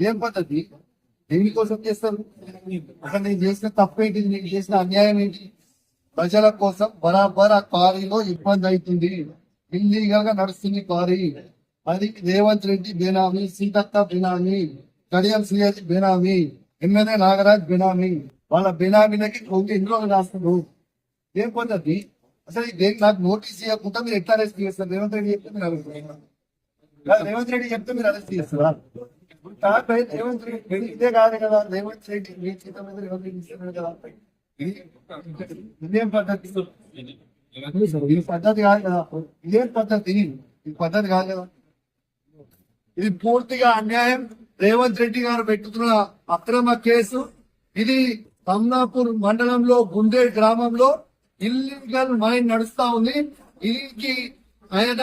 ఏం పద్ధతి దేనికోసం చేస్తారు? అక్కడ నేను చేసిన తప్పేంటి నేను చేసిన అన్యాయం ఏంటి? ప్రజల కోసం బరాబర్ ఆ కారీలో ఇబ్బంది అవుతుంది. ఇల్లీగల్గా నడుస్తుంది కారీ అది రేవంత్ రెడ్డి బేనామీ సీతక్క బేనామీ కడియం శ్రీహరి బేనామీ ఎమ్మెల్యే నాగరాజ్ బేనామీ. వాళ్ళ బేనామీలకి కొన్ని ఇంట్లో రాస్తున్నారు. ఏం పద్ధతి అసలు ఇది నాకు నోటీస్ ఇవ్వకుండా మీరు ఎట్లా అరెస్ట్ చేస్తారు? రేవంత్ రెడ్డి చెప్తే మీరు అడుగుతున్నాను రేవంత్ రెడ్డి చెప్తే మీరు అరెస్ట్ చేస్తారా? రేవంత్ రెడ్డి ఇదే కాదు కదా రేవంత్ రెడ్డి మీ చేత మీద రేవంత్ రెడ్డి ఇస్తున్నాడు కదా ఇదేం పద్ధతి? ఈ పద్ధతి కాదు కదా ఇదేం పద్ధతి? ఈ పద్ధతి కాదు కదా. ఇది పూర్తిగా అన్యాయం. రేవంత్ రెడ్డి గారు పెట్టుతున్న అక్రమ కేసు. ఇది కమలాపూర్ మండలంలో గుండేడ్ గ్రామంలో ఇల్లీగల్ మైన్ నడుస్తా ఉంది. దీనికి ఆయన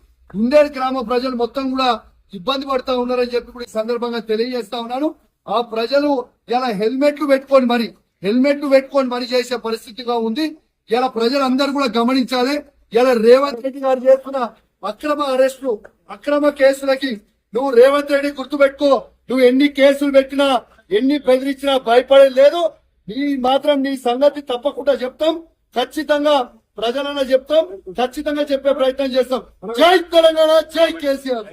గుండేడ్ గ్రామ ప్రజలు మొత్తం కూడా ఇబ్బంది పడతా ఉన్నారని చెప్పి కూడా ఈ సందర్భంగా తెలియజేస్తా ఉన్నాను. ఆ ప్రజలు ఇలా హెల్మెట్లు పెట్టుకొని మరి హెల్మెట్లు పెట్టుకొని మరి చేసే పరిస్థితిగా ఉంది. ఇలా ప్రజలందరూ కూడా గమనించాలి. ఇలా రేవంత్ రెడ్డి గారు చేస్తున్న అక్రమ అరెస్టులు అక్రమ కేసులకి నువ్వు రేవంత్ రెడ్డి గుర్తుపెట్టుకో. నువ్వు ఎన్ని కేసులు పెట్టినా ఎన్ని బెదిరించినా భయపడేది లేదు. నీ మాత్రం నీ సంగతి తప్పకుండా చెప్తాం. ఖచ్చితంగా ప్రజలన్నా చెప్తాం ఖచ్చితంగా చెప్పే ప్రయత్నం చేస్తాం. జై తెలంగాణ జై కేసీఆర్.